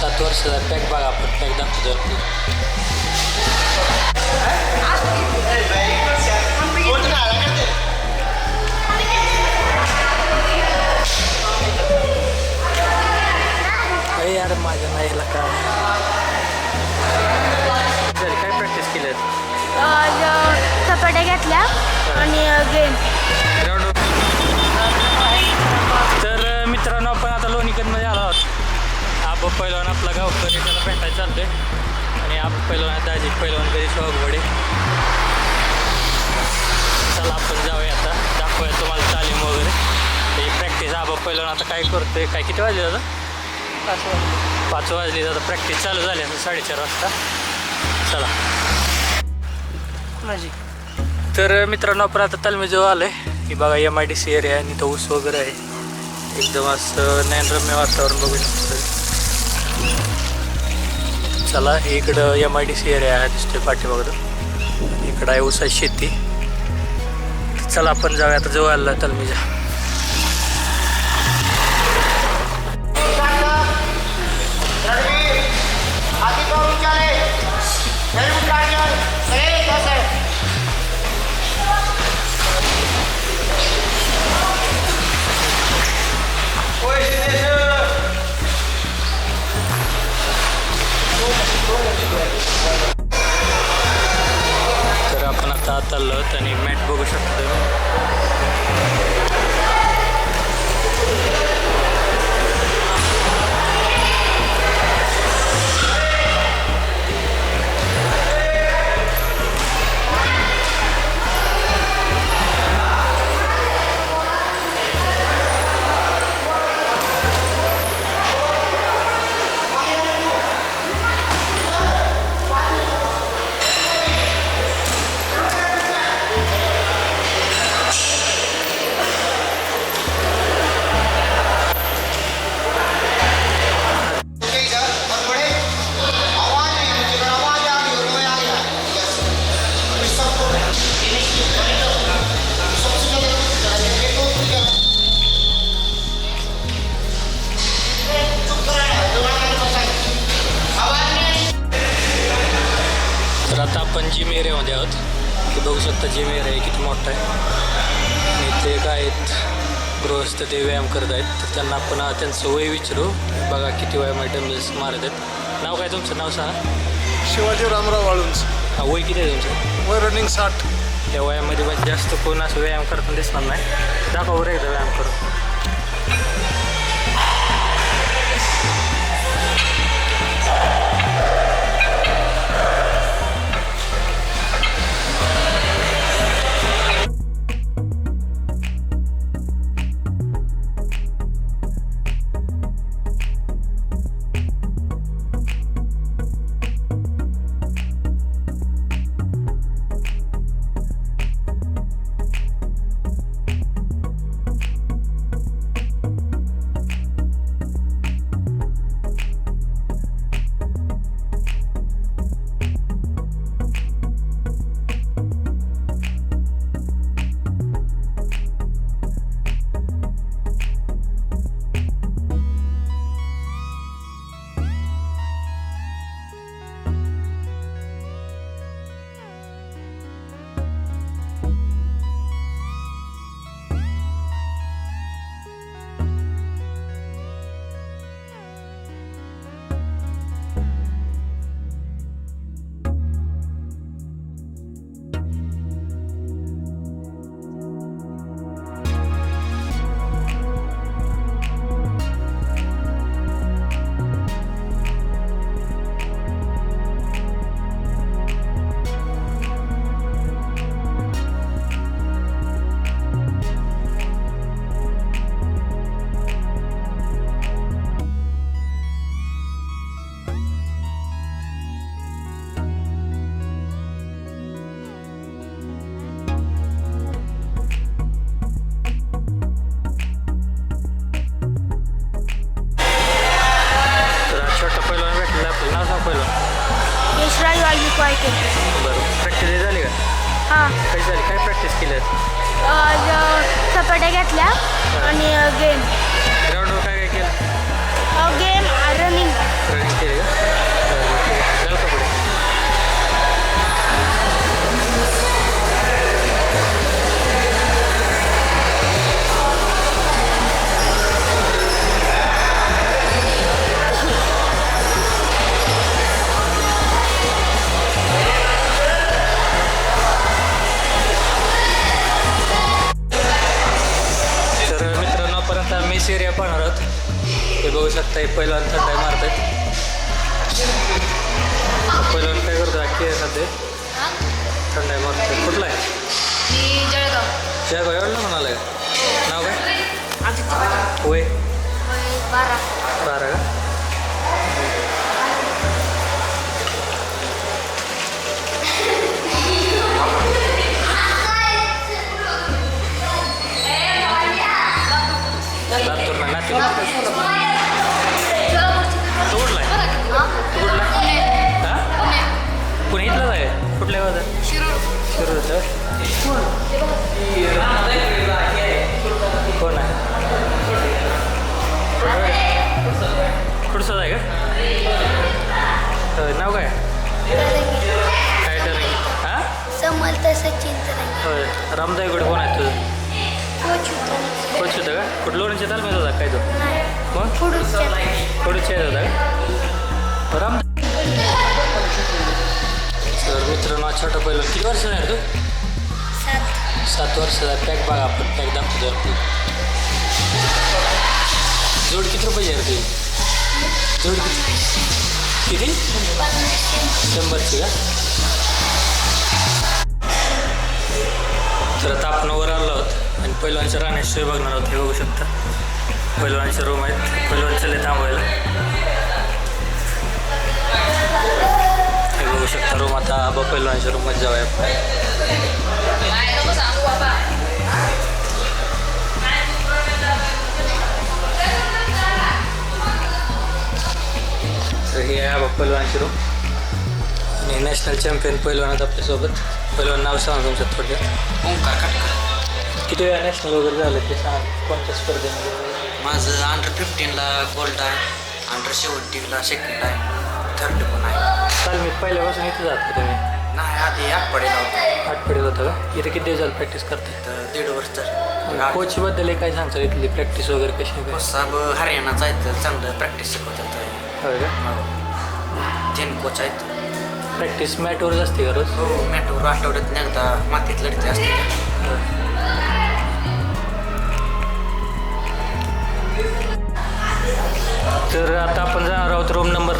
सात वर्षाचा पॅक बघा आपण पॅक दाखवतो आबा पैलवान आपला गावकरी त्याला भेटायला चालतोय आणि आबा पैलवान दाजी पैलवान कधी शोभवडे चला आपण जाऊया आता. दाखवूया तुम्हाला तालीम वगैरे. ही प्रॅक्टिस आबा पैलवान आता काय करतोय? काय किती वाजले दादा? पाच वाजले. आता प्रॅक्टिस चालू झाली असं साडेचार वाजता. चला. माझी. तर मित्रांनो आपण आता तालमीजवळ आलो आहे की बघा M I D C area आणि इथं ऊस वगैरे आहे. एकदम असं नैनरम्य वातावरण बघू शकतो चला इकडं M I D C area आहे दिसतोय पाठीमागं. इकडं आहे ऊसाची शेती. चला आपण जाऊया आता जवळ आला तालमीच्या आगे आपण आणि मॅट बघू शकतो आपण जिम एरियामध्ये आहोत ते बघू शकता जिम एरिया आहे किती मोठा आहे. आणि ते काय आहेत गृहस्थ ते व्यायाम करत आहेत. तर त्यांना आपण त्यांचं वय विचारू. बघा किती वय डंबल्स मारत आहेत. नाव काय तुमचं? नाव सांगा. शिवाजी रामराव वाळुंज. हा वय किती आहे तुमचं? वय रनिंग साठ. त्या वयामध्ये पण जास्त कोण असं व्यायाम करताना दिसणार नाही. दाखवा बरं एकदा व्यायाम करू बरं प्रॅक्टिस झाली का? हां. कशी झाली? काय प्रॅक्टिस केली चपाट्या घेतल्या आणि गेम ग्राउंडवर काय काय केलं? गेम रनिंग रनिंग एरिया पाहणार आहोत. हे बघू शकता हे पहिलवान थंडाई मारतात. पहिलवान काय करतो? अख्खी आहे सध्या. थंडाई मारतात कुठला आहे? मी जळगाव. एवढं म्हणाला का? नाव काय? वय बारा. बारा का? पुणे इथलाच आहे. कुठल्या गावात शिरूरचं कोण आहे? कुठचं आहे का? नाव काय? काय ठरलं हा? समर्थ सचिन होय. रामदाईकडे कोण आहे तुझं? कोच होतो. का? कुठं? लोणच्या तालमीत होता काय तो? मग? थोडीच येत होता का? राम सर मित्रांनो हा छोटा पहिलं किती वर्ष आहे तू? सात. वर्षाचा पॅक बघा आपण पॅक दाखवतो आपण. जोड किती रुपये आहे तुझी? जोड किती? किती? शंभरची का? तर आता आपण वर आलो आहोत आणि पहिलवानच्या राहण्याशिवाय बघणार आहोत. हे बघू शकता. पहिलवानचे रूम आहेत. पहिलवान चले थांबवायला. पहिलवानच्या रूममध्ये जाऊया तर हे आहे आबा पहिलवानची रूम आणि नॅशनल चॅम्पियन पहिलवानात आपल्यासोबत. पहिलवान नाव सांगा तुमचं थोडक्यात. ओंकार काटकर. किती वेळा नॅशनल वगैरे झालं ते सांगा. कोणत्या स्पर्धेमध्ये? माझं अंडर फिफ्टीनला गोल्ड आहे. अंडर सेवन्टीनला सेकंड आहे. थर्ड पण आहे. चाल मी पहिल्यापासून इथे जात तुम्ही. नाही आधी आठ पडेल होतं आठ पडेल होतं का? इथे किती दिवस झालं प्रॅक्टिस करते तर दीड वर्ष तर कोचबद्दल काय सांगता इथली प्रॅक्टिस वगैरे कशी आहे? काय साहेब हरियाणाचा आहेत तर चांगलं प्रॅक्टिस शिकवतात होय का? तीन कोच आहेत. प्रॅक्टिस मॅटवरच असते का रोज? हो मॅटवर आठवड्यात एकदा मातीत लढते असते तर आता आपण जाणार आहोत रूम नंबर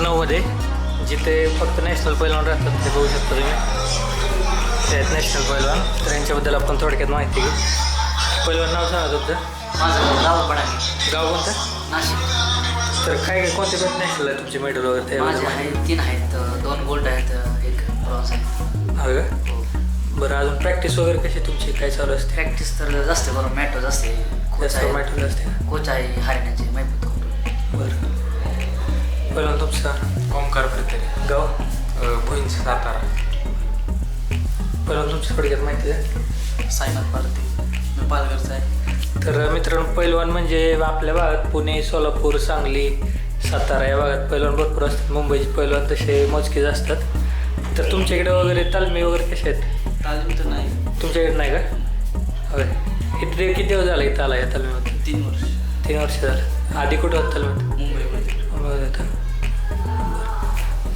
जिथे फक्त नॅशनल पैलवान राहतात ते बघू शकता तुम्ही. ते आहेत नॅशनल पैलवान तर यांच्याबद्दल आपण थोडक्यात माहिती घेऊ. पैलवान नाव सांगा तुमचं. माझं गाव पण आहे गाव कोणतं? नाशिक. तर काय काय कोणते पण नॅशनल आहे तुमचे मेडल वगैरे तीन आहेत. दोन गोल्ड आहेत एक ब्रॉन्झ आहे. होय का? बरं अजून प्रॅक्टिस वगैरे कशी तुमची? काय चालू असते? प्रॅक्टिस तर जास्त करून मॅटोच असते कोच जास्त आहे. मॅटर असते का? कोच आहे हरियाणाचे बरं पहिला तुमचा ओंकार प्रितरे गाव भुईंच सातारा. पहिला तुमची थोडक्यात माहिती आहे साईनाथ पार्वती मी पालघरचा आहे. तर मित्रांनो पैलवान म्हणजे आपल्या भागात पुणे सोलापूर सांगली सातारा या भागात पैलवान भरपूर असतात. मुंबईचे पैलवान तसे मोजकेच असतात. तर तुमच्याकडे वगैरे तालमी वगैरे कसे आहेत? तालीम तर नाही. तुमच्याकडे नाही का? होय. इथे किती दिवस झाला इथं आला या तालमीमध्ये? तीन वर्ष. तीन वर्ष झालं. आधी कुठं होतं तालमीत?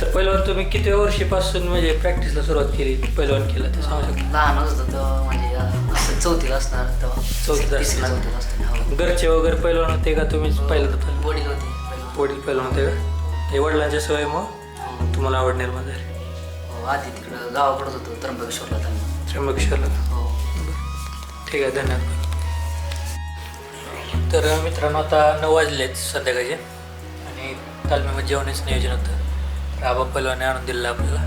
तर पहिलवान तुम्ही किती वर्षीपासून म्हणजे प्रॅक्टिसला सुरुवात केली? पहिलवान केलं ते सांगू शकता? लहान होतं तेव्हा म्हणजे असं चौथीला असणार तेव्हा. असणार. चौथीला असताना हो. घरचे वगैरे पहिलवान होते का तुम्हीच पहिलं तर पहिलं? वडील होते पहिलं. वडील पहिलवान होते का? हे वडिलांच्या सवय मग? हो. तुम्हाला आवड निर्माण झाली. हो, आधी तिकडं गावाकडे होतो त्र्यंबकेश्वरला त्यांना त्र्यंबकेश्वरला. हो. ठीक आहे धन्यवाद. तर मित्रांनो आता नऊ वाजलेत संध्याकाळचे. आणि तालमीमध्ये जेवणाचं नियोजन होतं. राबा पलवाने आणून दिलेलं आपल्याला.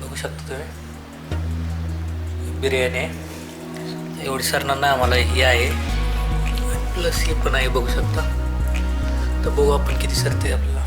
बघू शकता तुम्ही. बिर्याणी आहे. एवढी सरणार नाही आम्हाला ही आहे. प्लस ही पण आहे बघू शकता. तर बघू आपण किती सरते आपल्याला.